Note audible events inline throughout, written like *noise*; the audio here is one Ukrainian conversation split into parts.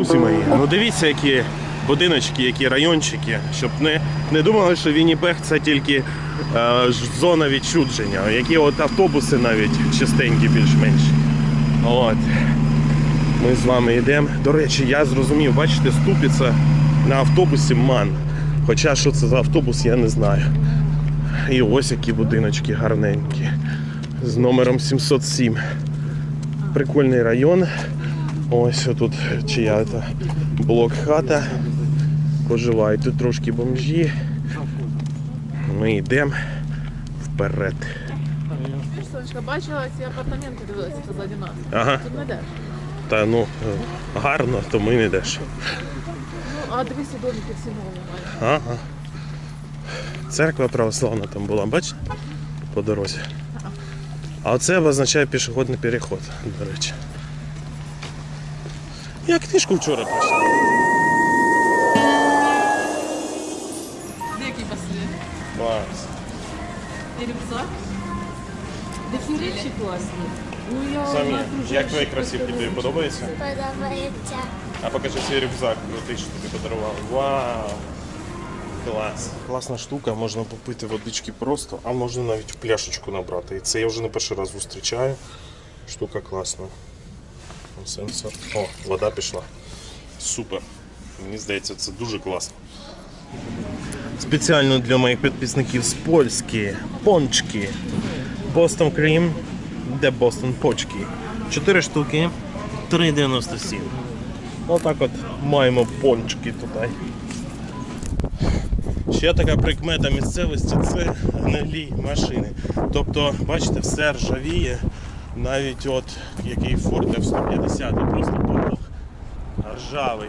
Друзі мої, ну дивіться, які будиночки, які райончики, щоб не, не думали, що Вінніпех це тільки е, зона відчудження, які от автобуси навіть чистенькі більш-менш. От. Ми з вами йдемо. До речі, я зрозумів, бачите, ступиця на автобусі ман. Хоча що це за автобус, я не знаю. І ось які будиночки гарненькі. З номером 707. Прикольний район. Ось тут чия-то блок-хата. Поживають тут трошки бомжі. Ми йдемо вперед. Сонечка, бачила ці апартаменти, дивилася позаді нас. Ага. Тут не йдеш. Та ну гарно, то ми не дешево. Ну, а дивися, домики всі нові. Ага. Церква православна там була, бачите? По дорозі. А оце обозначає пішохідний переход, до речі. Я книжку вчора прочитав. Де який баслі? Клас. І рюкзак? Такі речі класні. Ну я Самі, на як твої кросівки тобі подобаються? Подобається. А покажи свій рюкзак, крутий, що тобі подарували. Вау! Клас. Класна штука, можна попити водички просто, а можна навіть в пляшечку набрати. І це я вже не перший раз зустрічаю. Штука класна. Сенсор. О, вода пішла. Супер. Мені здається, це дуже класно. Спеціально для моїх підписників з Польські пончики. Бостон Крім, де Бостон почки. Чотири штуки, 3,97. Отак от маємо пончики тут. Ще така прикмета місцевості це гнилі машини. Тобто, бачите, все ржавіє, навіть от який Ford F-150 просто попух ржавий.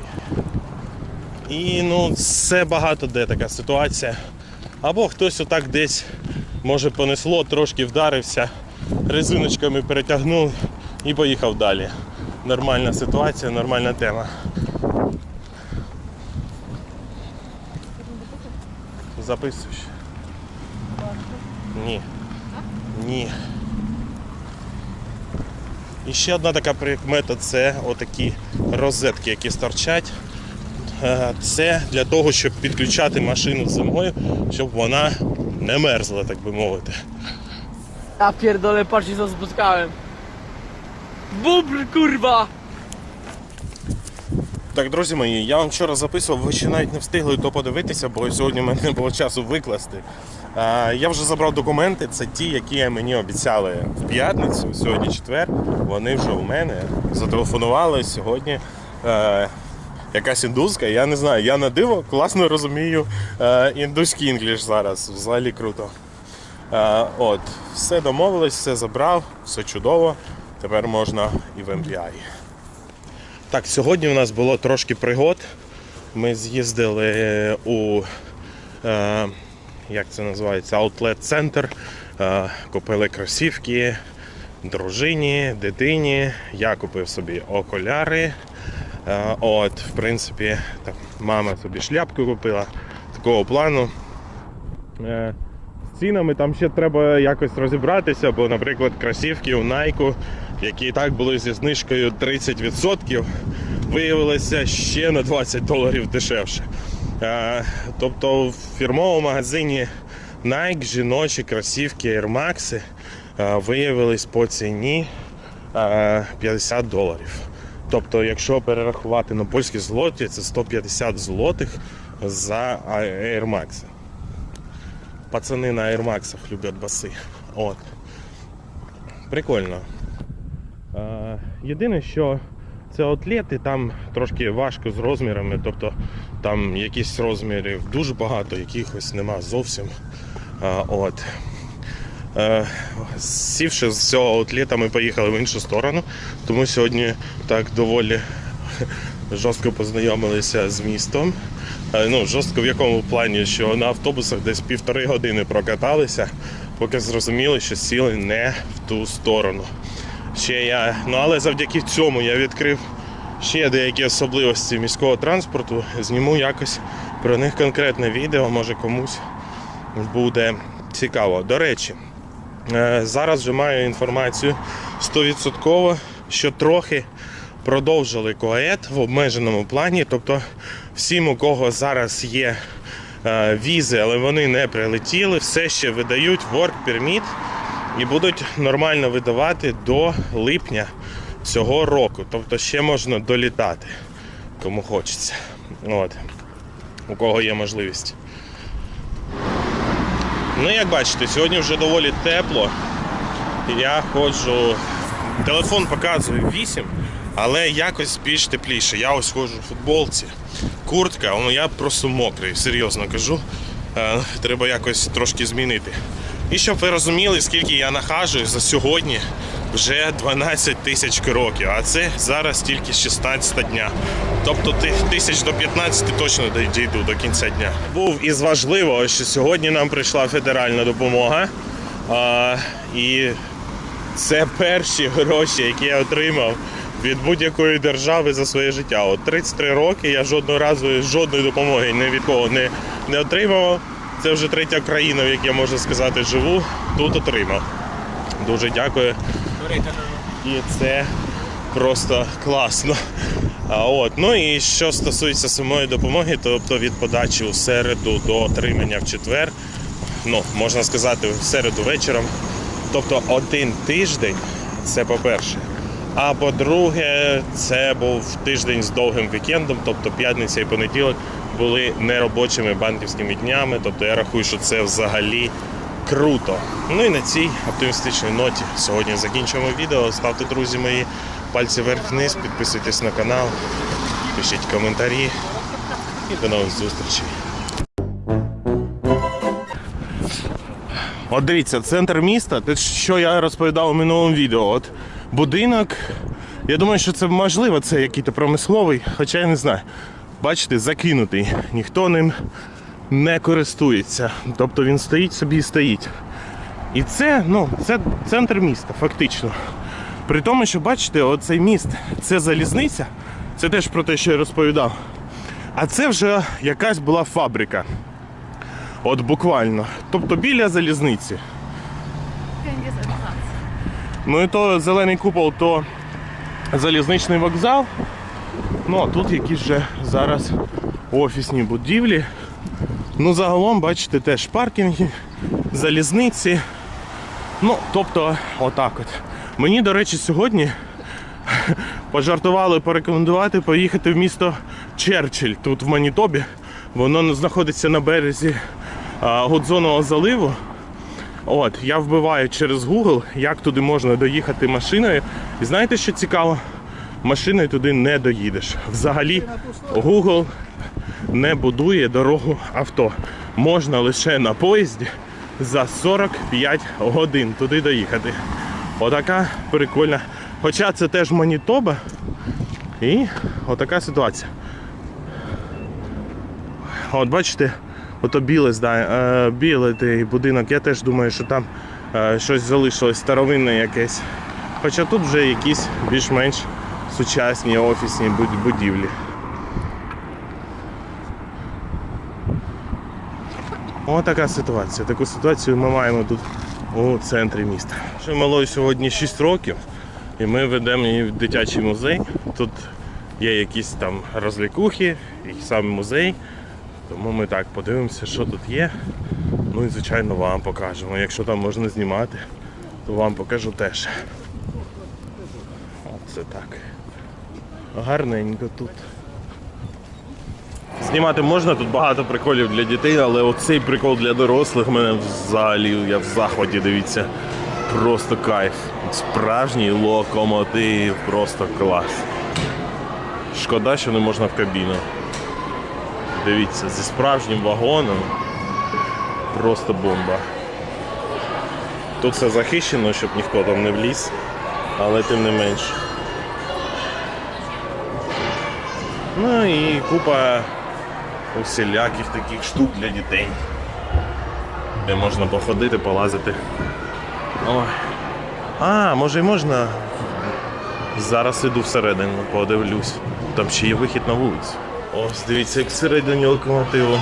І ну, це багато де така ситуація. Або хтось отак десь може понесло, трошки вдарився, резиночками перетягнув і поїхав далі. Нормальна ситуація, нормальна тема. Записуєш? Ні. Ні. І ще одна така прикмета це отакі розетки, які стирчать. Е, Це для того, щоб підключати машину зимою, щоб вона не мерзла, так би мовити. Ja pierdolę, patrzcie co spotkałem. Bubr kurwa! Так, друзі мої, я вам вчора записував, ви ще навіть не встигли то подивитися, бо сьогодні в мене не *laughs* було часу викласти. Я вже забрав документи, це ті, які мені обіцяли в п'ятницю, сьогодні четвер. Вони вже у мене зателефонували сьогодні. Е, Якась індуська, я не знаю, я на диво класно розумію е, індуський інгліш зараз. Взагалі круто. Е, от, все домовились, все забрав, все чудово. Тепер можна і в MPI. Так, сьогодні у нас було трошки пригод. Ми з'їздили у е, як це називається, аутлет-центр, е, купили кросівки дружині, дитині. Я купив собі окуляри. Е, от, в принципі, там, мама собі шляпку купила такого плану. Е, з цінами там ще треба якось розібратися, бо, наприклад, кросівки у Nike, які і так були зі знижкою 30%, виявилися ще на 20 доларів дешевше. Е, Тобто в фірмовому магазині Nike жіночі кросівки Air Max е, виявились по ціні е, 50 доларів. Тобто, якщо перерахувати на польські злоті, це 150 злотих за Air Max. Пацани на Air Max люблять баси. От. Прикольно. Єдине, що це атлети, там трошки важко з розмірами, тобто там якісь розмірів дуже багато, якихось нема зовсім. Е, от. Е, сівши з цього аутлета, ми поїхали в іншу сторону, тому сьогодні так доволі жорстко познайомилися з містом. Е, Ну, жорстко в якому плані, що на автобусах десь півтори години прокаталися, поки зрозуміли, що сіли не в ту сторону. Ще я, ну але завдяки цьому я відкрив ще деякі особливості міського транспорту. Зніму якось про них конкретне відео, може комусь буде цікаво. До речі, е, зараз вже маю інформацію 100%, що трохи продовжили коет в обмеженому плані. Тобто, всім, у кого зараз є е, візи, але вони не прилетіли, все ще видають work permit і будуть нормально видавати до липня цього року. Тобто ще можна долітати, кому хочеться. От. У кого є можливість. Ну, як бачите, сьогодні вже доволі тепло. Я ходжу. Телефон показує 8, але якось більш тепліше. Я ось ходжу в футболці, куртка, ну я просто мокрий, серйозно кажу. Е, Треба якось трошки змінити. І щоб ви розуміли, скільки я нахажуюсь за сьогодні, вже 12 тисяч кроків, а це зараз тільки 16 дня. Тобто тисяч до 15 точно дійду до кінця дня. Був із важливого, що сьогодні нам прийшла федеральна допомога. А, і це перші гроші, які я отримав від будь-якої держави за своє життя. От 33 роки я жодного разу жодної допомоги ні від кого не, не отримував. Це вже третя країна, в якій я можу сказати живу. Тут отримав. Дуже дякую. І це просто класно. А от, ну і що стосується самої допомоги, тобто від подачі у середу до отримання в четвер, ну можна сказати, в середу вечором. Тобто один тиждень це по-перше. А по-друге, це був тиждень з довгим вікендом, тобто п'ятниця і понеділок були неробочими банківськими днями. Тобто я рахую, що це взагалі круто. Ну і на цій оптимістичній ноті сьогодні закінчуємо відео. Ставте, друзі мої, пальці вверх-вниз, підписуйтесь на канал, пишіть коментарі і до нових зустрічей. От дивіться, центр міста, те, що я розповідав у минулому відео. От будинок, я думаю, що це можливо, це якийсь промисловий, хоча я не знаю. Бачите, закинутий. Ніхто ним не користується. Тобто він стоїть собі і стоїть. І це, ну, це центр міста, фактично. При тому, що бачите, оцей міст це залізниця, це теж про те, що я розповідав. А це вже якась була фабрика. От буквально. Тобто біля залізниці. Ну і то зелений купол, то залізничний вокзал. Ну а тут якісь вже зараз офісні будівлі. Ну, загалом, бачите, теж паркінги, залізниці. Ну, тобто, отак от. Мені, до речі, сьогодні *laughs* пожартували порекомендувати поїхати в місто Черчилль тут в Манітобі. Воно знаходиться на березі а, заливу. От, я вбиваю через Google, як туди можна доїхати машиною. І знаєте, що цікаво? Машиною туди не доїдеш. Взагалі, Google не будує дорогу авто. Можна лише на поїзді за 45 годин туди доїхати. Отака прикольна. Хоча це теж Манітоба. І отака ситуація. От бачите, ото біле здання, е, білий будинок. Я теж думаю, що там е, щось залишилось старовинне якесь. Хоча тут вже якісь більш-менш сучасні офісні будівлі. Ось така ситуація. Таку ситуацію ми маємо тут у центрі міста. Що малої сьогодні 6 років, і ми ведемо її в дитячий музей. Тут є якісь там розлікухи, і сам музей. Тому ми так подивимося, що тут є. Ну і звичайно вам покажемо. Якщо там можна знімати, то вам покажу теж. Оце так. Гарненько тут. Знімати можна, тут багато приколів для дітей, але оцей прикол для дорослих мене взагалі я в захваті, дивіться. Просто кайф. Справжній локомотив, просто клас. Шкода, що не можна в кабіну. Дивіться, зі справжнім вагоном. Просто бомба. Тут все захищено, щоб ніхто там не вліз, але тим не менш. Ну і купа усіляких таких штук для дітей. Де можна походити, полазити. Ой. А, може і можна. Зараз іду всередину, подивлюсь. Там ще є вихід на вулицю. Ось, дивіться, як всередині локомотиву.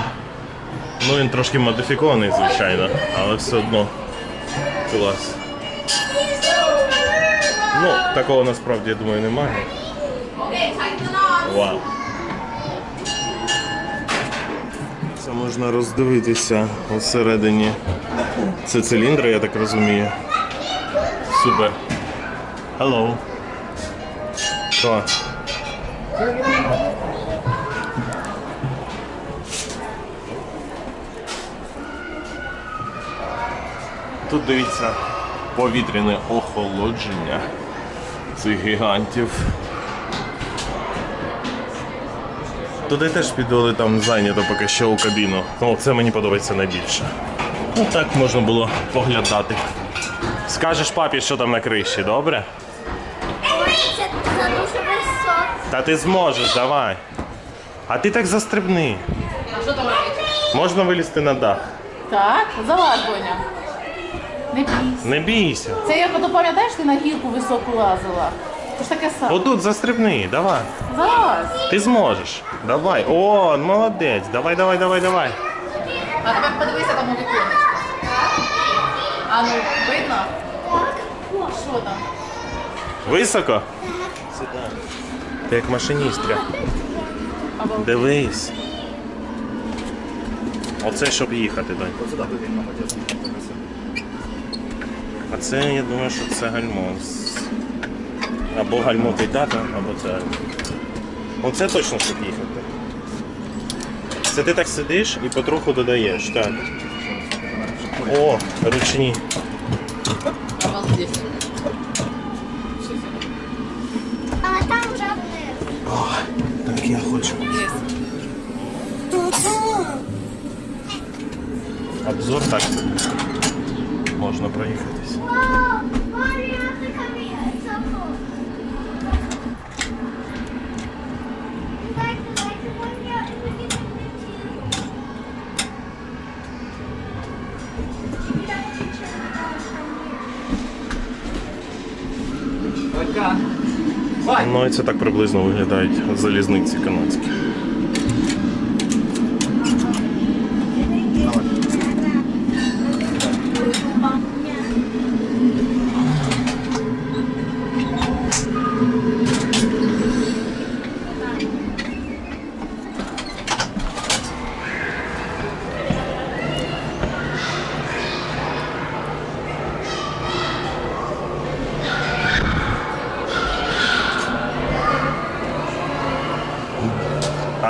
Ну він трошки модифікований, звичайно, але все одно клас. Ну, такого насправді, я думаю, немає. Вау. Це можна роздивитися всередині. Це циліндри, я так розумію. Супер. Hello. Що? Тут дивіться повітряне охолодження цих гігантів. Туди теж підвели там зайнято поки що у кабіну. Ну, це мені подобається найбільше. Ну так можна було поглядати. Скажеш папі, що там на криші, добре? Це дуже високо. Та ти зможеш, давай. А ти так застрибни. Можна вилізти на дах. Так, залазь, Боня. Не бійся. Не бійся. Це я потім пам'ятаєш, ти на гірку високу лазила. Це ж таке саме. Отут застрибни, давай. Залазь. Ти зможеш. Давай. О, молодець. Давай, давай, давай, давай. А тепер подивися там у віконечко. А ну, видно? Що там? Високо? Ти як машиністка. Дивись. Оце щоб їхати, донь. А це, я думаю, що це гальмо. Або гальмо той або це. Оце точно щоб їхати. Це ти так сидиш і потроху додаєш, так. О, ручні. А там вже вниз. Так я хочу. Обзор так. Можна проїхатись. Ну і це так приблизно виглядають залізниці канадські.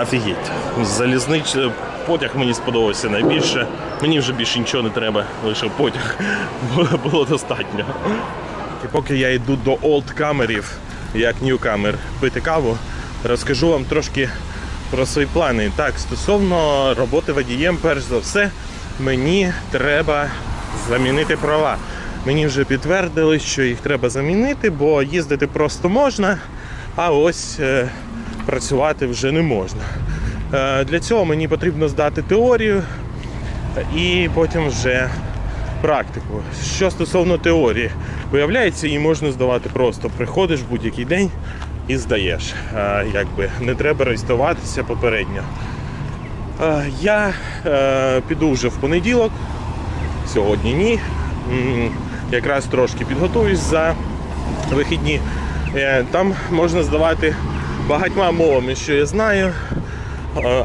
Офігеть. Залізнич потяг мені сподобався найбільше. Мені вже більше нічого не треба, лише потяг *laughs* було, достатньо. І поки я йду до олдкамерів, як ньюкамер, пити каву, розкажу вам трошки про свої плани. Так, стосовно роботи водієм, перш за все, мені треба замінити права. Мені вже підтвердили, що їх треба замінити, бо їздити просто можна, а ось е, працювати вже не можна. Е, Для цього мені потрібно здати теорію і потім вже практику. Що стосовно теорії, виявляється, її можна здавати просто. Приходиш будь-який день і здаєш. Е, Якби не треба реєструватися попередньо. Е, Я піду вже в понеділок, сьогодні ні. Якраз трошки підготуюсь за вихідні. Там можна здавати багатьма мовами, що я знаю,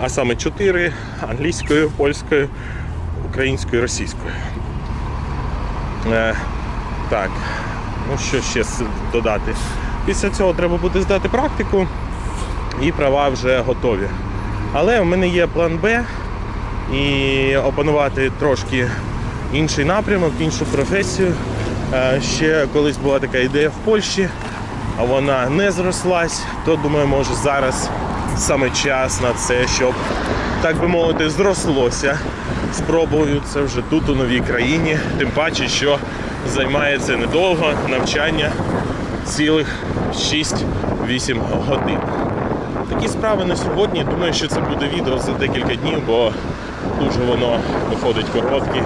а саме чотири англійською, польською, українською, російською. Е, Так, ну що ще додати? Після цього треба буде здати практику і права вже готові. Але в мене є план Б і опанувати трошки інший напрямок, іншу професію. Е, Ще колись була така ідея в Польщі, а вона не зрослась, то думаю, може зараз саме час на це, щоб, так би мовити, зрослося. Спробую це вже тут, у новій країні, тим паче, що займає це недовго навчання цілих 6-8 годин. Такі справи на сьогодні. Думаю, що це буде відео за декілька днів, бо дуже воно виходить коротке,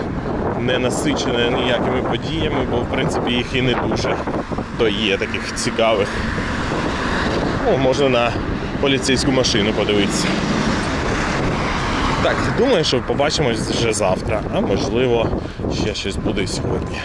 не насичене ніякими подіями, бо в принципі їх і не дуже то є таких цікавих. Ну, можна на поліцейську машину подивитися. Так, думаю, що побачимось вже завтра, а можливо ще щось буде сьогодні.